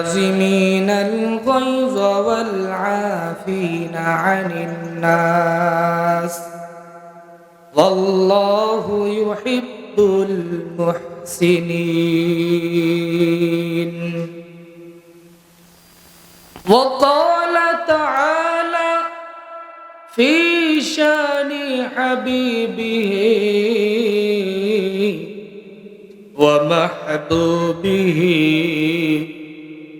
الكاظمين الغيظ والعافين عن الناس. والله يحب المحسنين. وقال تعالى في شان حبيبه ومحبوبه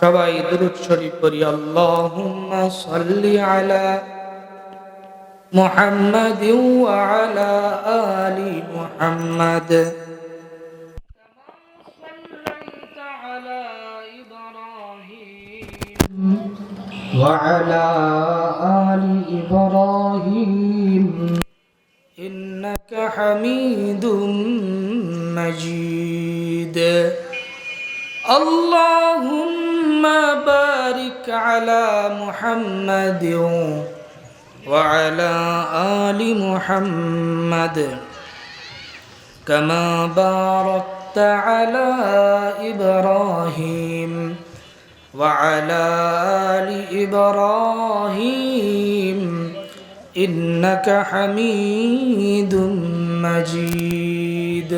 সবাই দুরুদ শরীফ পড়ি আল্লাহুম্মা সাল্লি আলা মুহাম্মাদ ওয়া আলা আলি মুহাম্মাদ وعلى آل إبراهيم إنك حميد مجيد اللهم بارك على محمد وعلى آل محمد كما باركت على إبراهيم وعلى آل إبراهيم إنك حميد مجيد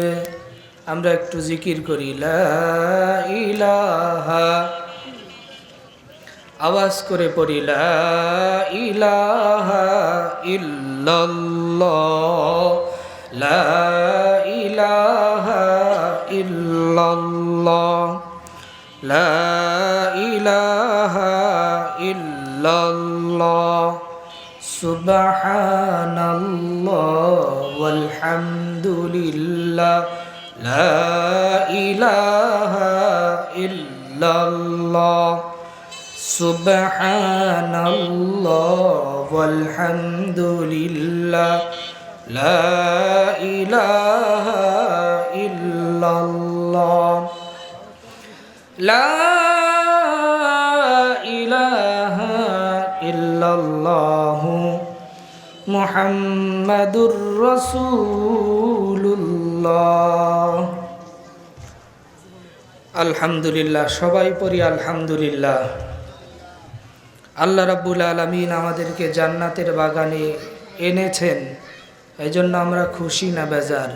আমরা একটু জিকির করি লা ইলাহা আওয়াজ করে পড়ি ইলাহা ইল্লাল্লাহ, লা ইলাহা ইল্লাল্লাহ, লা ইলাহা ইল্লাল্লাহ, সুবহানাল্লাহ লা ইলাহা ইল্ল سبحان الله والحمد لله لا إله إلا الله لا إله إلا الله محمد رسول الله আলহামদুলিল্লাহ সবাই পড়ি আলহামদুলিল্লাহ আল্লাহ রাব্বুল আলমিন আমাদেরকে জান্নাতের বাগানে এনেছেন। এই জন্য আমরা খুশি না বেজার।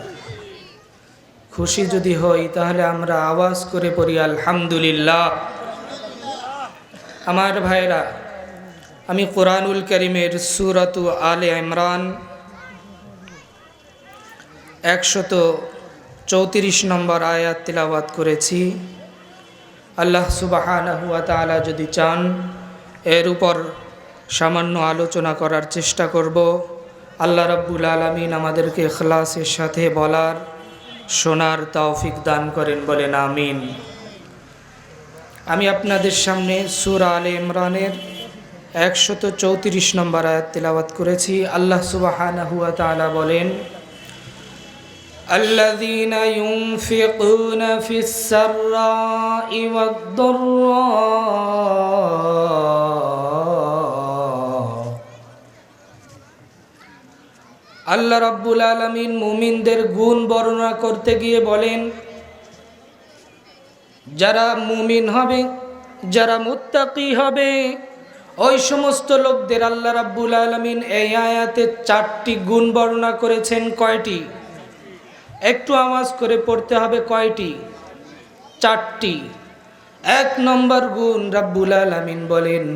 খুশি যদি হই, তাহলে আমরা আওয়াজ করে পড়ি, আলহামদুলিল্লাহ। আমার ভাইরা আমি কোরআনুল করিমের সুরাতু আলে ইমরান একশত চৌত্রিশ নম্বর আয়াত তিলাবাত করেছি। আল্লাহ তালা যদি চান এর উপর সামান্য আলোচনা করার চেষ্টা করব আল্লাহ রাব্বুল আলমিন আমাদেরকে এখলাসের সাথে বলার শোনার তৌফিক দান করেন বলেন আমিন আমি আপনাদের সামনে সুর আলে ইমরানের একশত চৌত্রিশ নম্বর আয়াত তিলাবাত করেছি আল্লাহ সুবাহানহুয়া তালা বলেন الذين ينفقون في السراء والضراء আল্লাহ রাব্বুল আলমিন মুমিনদের গুণ বর্ণনা করতে গিয়ে বলেন, যারা মুমিন হবে, যারা মুত্তাকি হবে, ওই সমস্ত লোকদের আল্লাহ রাব্বুল আলমিন এই আয়াতে চারটি গুণ বর্ণনা করেছেন। কয়টি? একটু আওয়াজ করে পড়তে হবে, কয়টি? চারটি। এক নম্বর গুণ রাব্বুল আলমিন বলেন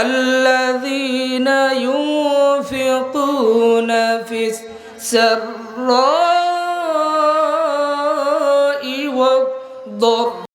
আল্লাহ ينفقون في السراء والضراء